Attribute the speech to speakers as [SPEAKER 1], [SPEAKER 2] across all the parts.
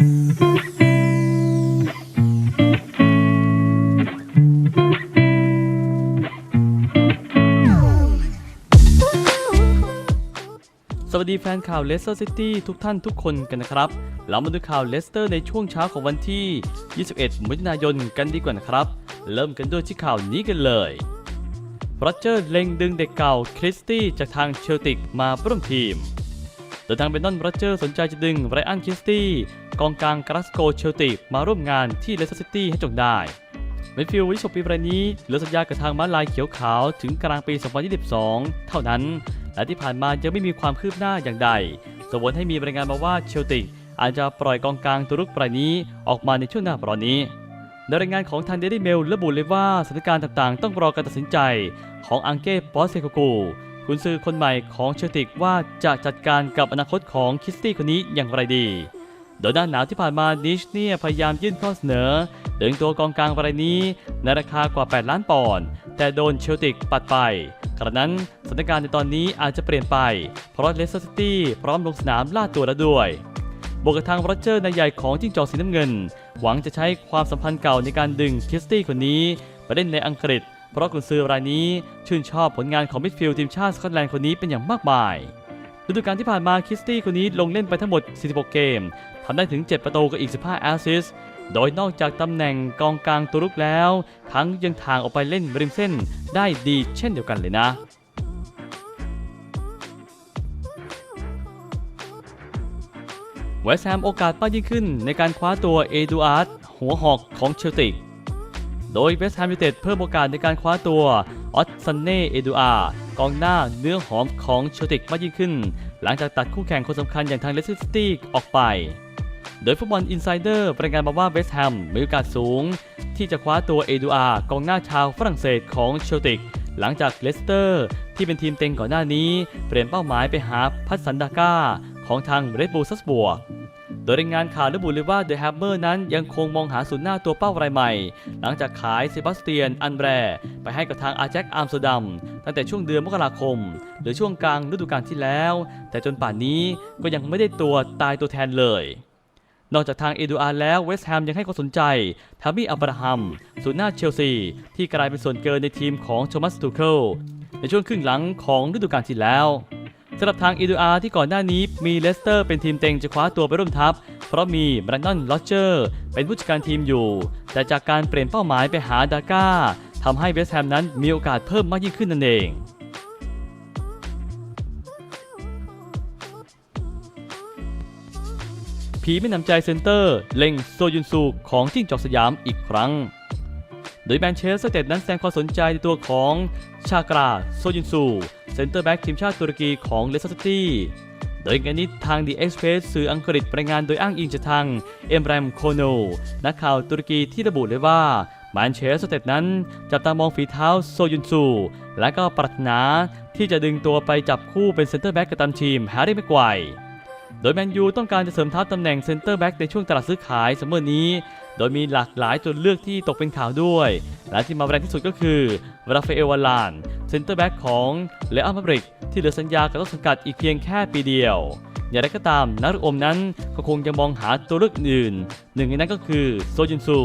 [SPEAKER 1] สวัสดีแฟนข่าวเลสเตอร์ซิตี้ทุกท่านทุกคนกันนะครับ เรามาดูข่าวเลสเตอร์ในช่วงเช้าของวันที่ 21 มิถุนายนกันดีกว่านะครับ เริ่มกันด้วยที่ข่าวนี้กันเลยโรเจอร์เล็งดึงเด็กเก่าคริสตี้จากทางเชลติกมาร่วมทีม โดยทางเบนนอนโรเจอร์สนใจจะดึงไรอันคริสตี้ กองกลางกราสโกเชลติกมาร่วมงานที่เลสเตอร์ซิตี้ให้จงได้เมนฟิลด์วิชปีรายนี้เหลือสัญญากับทางม้าลายเขียวขาวถึงกลางปี 2022 เท่านั้น และที่ผ่านมายังไม่มีความคืบหน้าอย่างใดสวนให้มีรายงานมาว่าเชลติกอาจจะปล่อยกองกลางตัวรุกรายนี้ออกมาในช่วงหน้าร้อนนี้ในรายงานของทางเดลี่เมลระบุเลยว่าสถานการณ์ต่างๆ ต้องรอการตัดสินใจของอังเก้ปอสเซโกกูคุณซื้อคนใหม่ของเชลติกว่าจะจัดการกับอนาคตของคิสตี้คนนี้อย่างไรดี โดยด้านหนาวที่ผ่านมาดิชเนี่ยพยายามยื่นข้อเสนอ ดึงตัวกองกลางรายนี้ในราคากว่า 8 ล้านปอนด์แต่โดนเชลติกปัดไปกระนั้นสถานการณ์ในตอนนี้อาจจะเปลี่ยนไป เพราะเลสเตอร์ซิตี้พร้อมลงสนามล่าตัวแล้วด้วยบวกกับทางโรเจอร์นายใหญ่ของจิ้งจอกสีน้ำเงิน หวังจะใช้ความสัมพันธ์เก่าในการดึงคิสตี้คนนี้ไปเล่นในอังกฤษ เพราะกุนซือรายนี้ชื่นชอบผลงานของมิดฟิลด์ทีมชาติสกอตแลนด์คนนี้เป็นอย่างมากมายฤดูกาลที่ผ่านมาคิสตี้คนนี้ลงเล่นไปทั้งหมด 46 เกม ทำได้ถึง 7 ประตูกับอีก 15 แอสซิสต์โดยนอกจากตำแหน่งกองกลางตัวรุกแล้ว ทั้งยังทางออกไปเล่นริมเส้นได้ดีเช่นเดียวกันเลยนะเวสแฮมโอกาสมากยิ่งขึ้นในการคว้าตัวเอดูอาร์ดหัวหอกของเชลติก โดยเวสแฮมยูเต็ดเพิ่มโอกาสในการคว้าตัวออตซันเน่เอดูอาร์กองหน้าเนื้อหอมของเชลติกมากยิ่งขึ้น หลังจากตัดคู่แข่งคนสำคัญอย่างทางเลสเตอร์ซิตี้ออกไป โดยฟุตบอลอินไซเดอร์รายงานมาว่าเวสต์แฮมมีโอกาสสูง ที่จะคว้าตัวเอดูอาร์กองหน้าชาวฝรั่งเศสของเชลติก หลังจากเลสเตอร์ ที่เป็นทีมเต็งก่อนหน้านี้ เปลี่ยนเป้าหมายไปหาพัสสันดาก้าของทางเรดบูลซัสบวกโดยรายงานข่าวระบุเลยว่าเดอะแฮมเมอร์นั้นยังคงมองหาศูนย์หน้าตัวเป้ารายใหม่ หลังจากขายเซบาสเตียนอันแบร ไปให้กับทางอาแจ็คอัมสเตอร์ดัมตั้งแต่ช่วงเดือนมกราคม หรือช่วงกลางฤดูกาลที่แล้ว แต่จนป่านนี้ก็ยังไม่ได้ตัวตายตัวแทนเลย นอกจากทางเอดูอาร์แล้วเวสต์แฮมยังให้ความสนใจทามี่อับราฮัมศูนย์หน้าเชลซี ที่กลายเป็นส่วนเกินในทีมของโทมัสตูเคิลในช่วงครึ่งหลังของฤดูกาลที่แล้วสำหรับทางอีดูอาร์ที่ก่อนหน้านี้มีเลสเตอร์เป็นทีมเต็งจะคว้าตัวไปร่วมทัพ เพราะมีแบรนดอนลอเจอร์เป็นผู้จัดการทีมอยู่ แต่จากการเปลี่ยนเป้าหมายไปหาดาก้าทำให้เวสต์แฮมนั้นมีโอกาสเพิ่มมากยิ่งขึ้นนั่นเอง ผีไม่นำใจเซนเตอร์ เล็งโซยุนซูของจิ้งจอกสยามอีกครั้ง โดยแมนเชสเตอร์เต็ดนั้นแสดงความสนใจในตัวของชากราโซยุนซูเซนเตอร์แบ็กทีมชาติตุรกีของเลสเตอร์ซิตี้โดยงานนี้ทาง The Express สื่ออังกฤษรายงานโดยอ้างอิงจากทางเอมแรมโคโนนักข่าวตุรกีที่ระบุเลยว่าแมนเชสเตอร์เต็ดนั้น จับตามองฝีเท้าโซยุนซู และก็ปรารถนาที่จะดึงตัวไปจับคู่เป็นเซนเตอร์แบ็กกับตันทีมแฮร์รี่แม็กไกวร์ โดยแมนยูต้องการจะเสริมทัพตำแหน่งเซนเตอร์แบ็กในช่วงตลาดซื้อขายซัมมอร์นี้ โดยมีหลากหลายตัวเลือกที่ตกเป็นข่าวด้วย และที่มาแรงที่สุดก็คือราฟาเอลวาลานเซนเตอร์แบ็กของเลอัลมาบริก ที่เหลือสัญญากับต้นสังกัดอีกเพียงแค่ปีเดียว อย่างไรก็ตามนักอมนั้นก็คงจะมองหาตัวเลือกอื่น หนึ่งในนั้นก็คือโซจินซู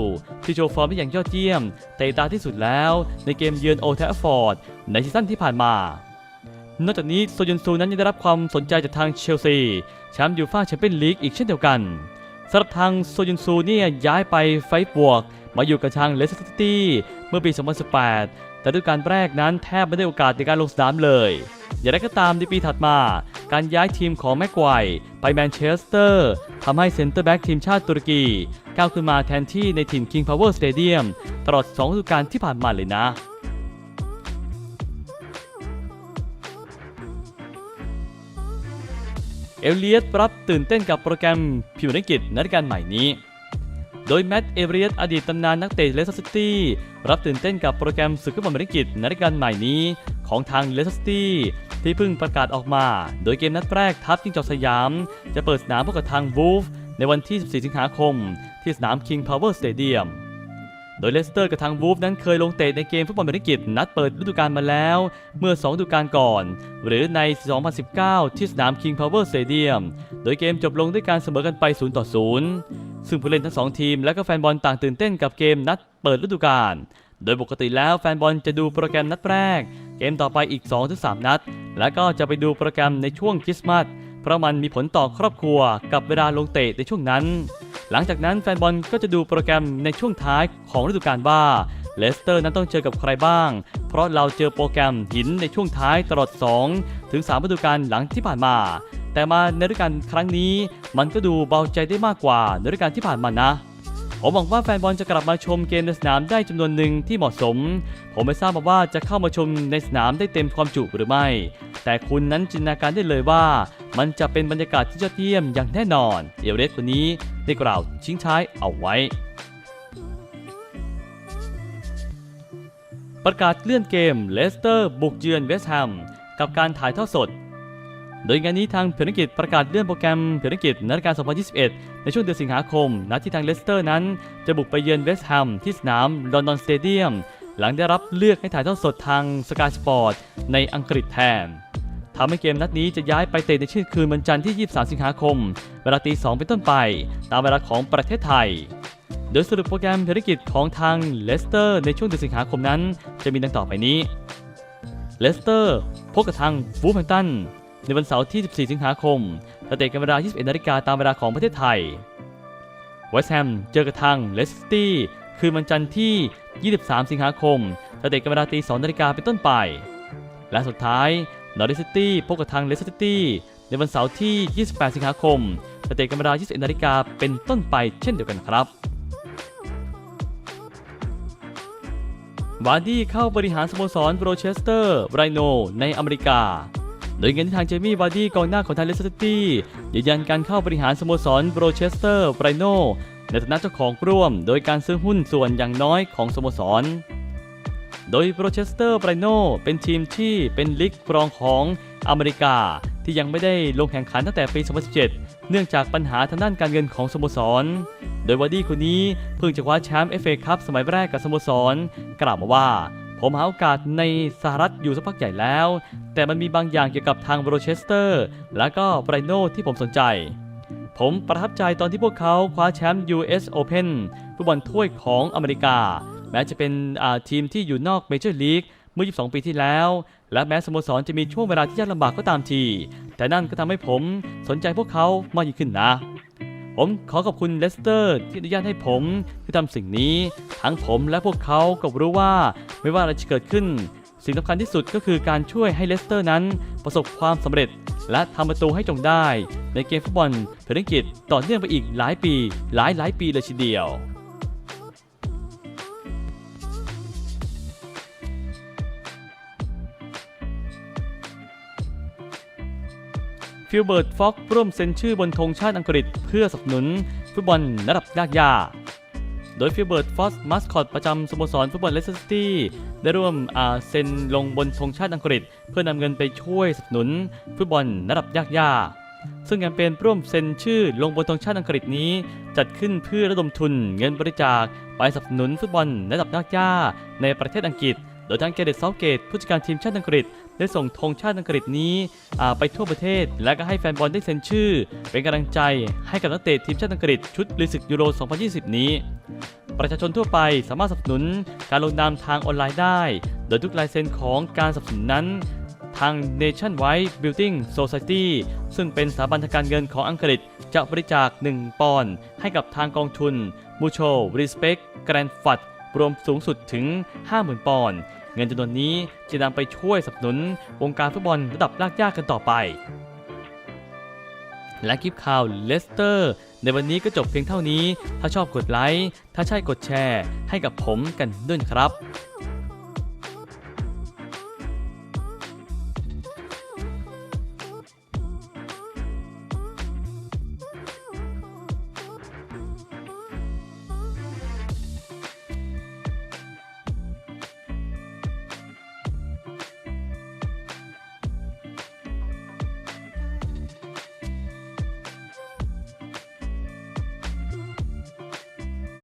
[SPEAKER 1] ที่โชว์ฟอร์มได้อย่างยอดเยี่ยมเตะตาที่สุดแล้ว ในเกมเยือนโอเทฟฟอร์ดในซีซั่นที่ผ่านมา นอกจากนี้โซยุนซูนั้นยังได้รับความสนใจจากทางเชลซีแชมป์ยูฟ่าแชมเปี้ยนลีกอีกเช่นเดียวกันสำหรับทางโซยุนซูเนี่ยย้ายไปไฟบวก มาอยู่กับทางเลสเตอร์ซิตี้เมื่อปี 2018 แต่ด้วยการแรกนั้นแทบไม่ได้โอกาสในการลงสนามเลย อย่างไรก็ตามในปีถัดมา การย้ายทีมของแม็กไกวไปแมนเชสเตอร์ทำให้เซ็นเตอร์แบ็กทีมชาติตุรกีก้าวขึ้นมาแทนที่ในถิ่น King Power Stadium ตลอด2ฤดูกาลที่ผ่านมาเลยนะ เอลเลียตรับตื่นเต้นกับโปรแกรมพิวนักกิจนฤดูกาใหม่นี้ โดยแมตต์เอเรียตอดีตตำนานนักเตะเลสเตอร์ซิตี้รับตื่นเต้นกับโปรแกรมศึกฟุตบอลอเมริกันในฤดูกาใหม่นี้ ของทางเลสเตอร์ซิตี้ที่เพิ่งประกาศออกมา โดยเกมนัดแรกทัพจิ้งจอกสยาม จะเปิดสนามพบกับทางวูฟในวันที่ 14 สิงหาคม ที่สนาม King Power Stadium โดยเลสเตอร์กับทางวูฟนั้นเคยลงเตะในเกมฟุตบอลเมริกันนัดเปิดฤดูกาลมาแล้ว เมื่อ 2 ฤดูกาลก่อน หรือใน 2019 ที่สนาม King Power Stadium โดยเกมจบลงด้วยการเสมอกันไป 0 ต่อ 0 ซึ่งผู้เล่นทั้งสองทีมและก็แฟนบอลต่างตื่นเต้นกับเกมนัดเปิดฤดูกาลโดยปกติแล้วแฟนบอลจะดูโปรแกรมนัดแรก เกมต่อไปอีก 2-3 นัด แล้วก็จะไปดูโปรแกรมในช่วงคริสต์มาสเพราะมันมีผลต่อครอบครัวกับเวลาลงเตะในช่วงนั้น หลังจากนั้นแฟนบอลก็จะดูโปรแกรมในช่วงท้ายของฤดูกาลว่าเลสเตอร์นั้นต้องเจอกับใครบ้าง เพราะเราเจอโปรแกรมหินในช่วงท้ายตลอด 2 ถึง3ฤดูกาลหลังที่ผ่านมา แต่มาในฤดูกาลครั้งนี้ มันก็ดูเบาใจได้มากกว่าในฤดูกาลที่ผ่านมานะผมหวังว่าแฟนบอลจะกลับมาชมเกมในสนามได้จำนวนหนึ่งที่เหมาะสม ผมไม่ทราบมาว่าจะเข้ามาชมในสนามได้เต็มความจุหรือไม่ แต่คุณนั้นจินตนาการได้เลยว่า มันจะเป็นบรรยากาศที่ยอดเยี่ยมอย่างแน่นอน เอเรสคนนี้ได้กล่าวชิงท้ายเอาไว้ ประกาศเลื่อนเกมเลสเตอร์บุกเยือนเวสต์แฮมกับการถ่ายทอดสด โดยงานนี้ทางเพจกิจประกาศเลื่อนโปรแกรมเพจกิจนรายกา2021 ในช่วงเดือนสิงหาคมนัดที่ทางเลสเตอร์นั้น จะบุกไปเยือนเวสต์แฮมที่สนามลอนดอนสเตเดียมหลังได้รับเลือกให้ถ่ายทอดสดทางสกายสปอร์ตในอังกฤษแทน ทำให้เกมนัดนี้จะย้ายไปเตะในชื่อคืนวันจันทร์ที่ 23 สิงหาคม เวลาตี 2 เป็นต้นไป ตามเวลาของประเทศไทย โดยสรุปโปรแกรมภารกิจของทางเลสเตอร์ในช่วงเดือนสิงหาคมนั้น จะมีดังต่อไปนี้ เลสเตอร์พบกับทางฟูแฟงตัน ในวันเสาร์ที่ 14 สิงหาคมเตะกันเวลา 21 นาฬิกาตามเวลาของประเทศไทย เวสต์แฮมเจอกับทางเลสตี้คืนวันจันทร์ที่ 23 สิงหาคมเตะกันเวลาตี 2 นาฬิกาเป็นต้นไป และสุดท้าย นอริสตี้พบกับทางเลสซิตี้ในวันเสาร์ที่ 28 สิงหาคมเตะกันเวลา21นาฬิกาเป็นต้นไปเช่นเดียวกันครับวาร์ดี้เข้าบริหารสโมสรโรเชสเตอร์ไรโนในอเมริกา โดยเงินที่ทางเจมี่วาร์ดี้กองหน้าของทางเลสเตอร์ตี้ยืนยันการเข้าบริหารสโมสรโรเชสเตอร์ไรโนในฐานะเจ้าของร่วม โดยการซื้อหุ้นส่วนอย่างน้อยของสโมสร โดยโรเชสเตอร์ไบรโนเป็นทีมที่เป็นลีกรองของอเมริกา ที่ยังไม่ได้ลงแข่งขันตั้งแต่ปี 2017 เนื่องจากปัญหาทางด้านการเงินของสโมสร โดยวาร์ดี้คนนี้เพิ่งจะคว้าแชมป์เอฟเอคัพสมัยแรกกับสโมสร กล่าวมาว่าผมหาโอกาสในสหรัฐอยู่สักพักใหญ่แล้ว แต่มันมีบางอย่างเกี่ยวกับทางโรเชสเตอร์ และก็ไบรโนที่ผมสนใจ ผมประทับใจตอนที่พวกเขาคว้าแชมป์ US Open ฟุตบอลถ้วยของอเมริกา แม้จะเป็นทีมที่อยู่นอกเมเจอร์ลีกเมื่อ 22 ปีที่แล้ว และแม้สโมสรจะมีช่วงเวลาที่ยากลำบากก็ตามที แต่นั่นก็ทำให้ผมสนใจพวกเขามากยิ่งขึ้นนะ ผมขอขอบคุณเลสเตอร์ที่อนุญาตให้ผมที่ทำสิ่งนี้ ทั้งผมและพวกเขาก็รู้ว่าไม่ว่าอะไรจะเกิดขึ้น สิ่งสำคัญที่สุดก็คือการช่วยให้เลสเตอร์นั้นประสบความสำเร็จ และทำประตูให้จงได้ ในเกมฟุตบอลเพลิงกิจต่อเนื่องไปอีกหลายปี หลายหลายปีเลยทีเดียว ฟิลเบิร์ตฟ็อกร่วมเซ็นชื่อบนธงชาติอังกฤษ เพื่อสนับสนุนฟุตบอลระดับยากยาโดยฟิลเบิร์ตฟอสมาสคอตประจำสโมสรฟุตบอลเลสเตอร์ซิตี้ได้ร่วมอาเซ็นลงบนธงชาติอังกฤษ เพื่อนำเงินไปช่วยสนับสนุนฟุตบอลระดับยากยาซึ่งแคมเปญร่วมเซ็นชื่อลงบนธงชาติอังกฤษนี้ จัดขึ้นเพื่อระดมทุนเงินบริจาคไปสนับสนุนฟุตบอลระดับยากยาในประเทศอังกฤษ โดยทางเกเรตเซาเกตผู้จัดการทีมชาติอังกฤษ ได้ส่งธงชาติอังกฤษนี้ไปทั่วประเทศ และก็ให้แฟนบอลได้เซ็นชื่อ เป็นกำลังใจให้กับนักเตะทีมชาติอังกฤษชุดลุยศึกยูโร 2020 นี้ ประชาชนทั่วไปสามารถสนับสนุนการลงนามทางออนไลน์ได้ โดยทุกลายเซ็นของการสนับสนุนนั้นทาง Nationwide Building Society ซึ่งเป็นสถาบันทางการเงินของอังกฤษ จะบริจาค 1 ปอนด์ให้กับทางกองทุน Mutual Respect Grand Fund รวมสูงสุดถึง 50,000 ปอนด์ เงินจำนวนนี้จะนำไปช่วยสนับสนุนวงการฟุตบอลระดับลากยากกันต่อไป และคลิปข่าวเลสเตอร์ ในวันนี้ก็จบเพียงเท่านี้ ถ้าชอบกดไลค์ ถ้าใช่กดแชร์ ให้กับผมกันด้วยนะครับ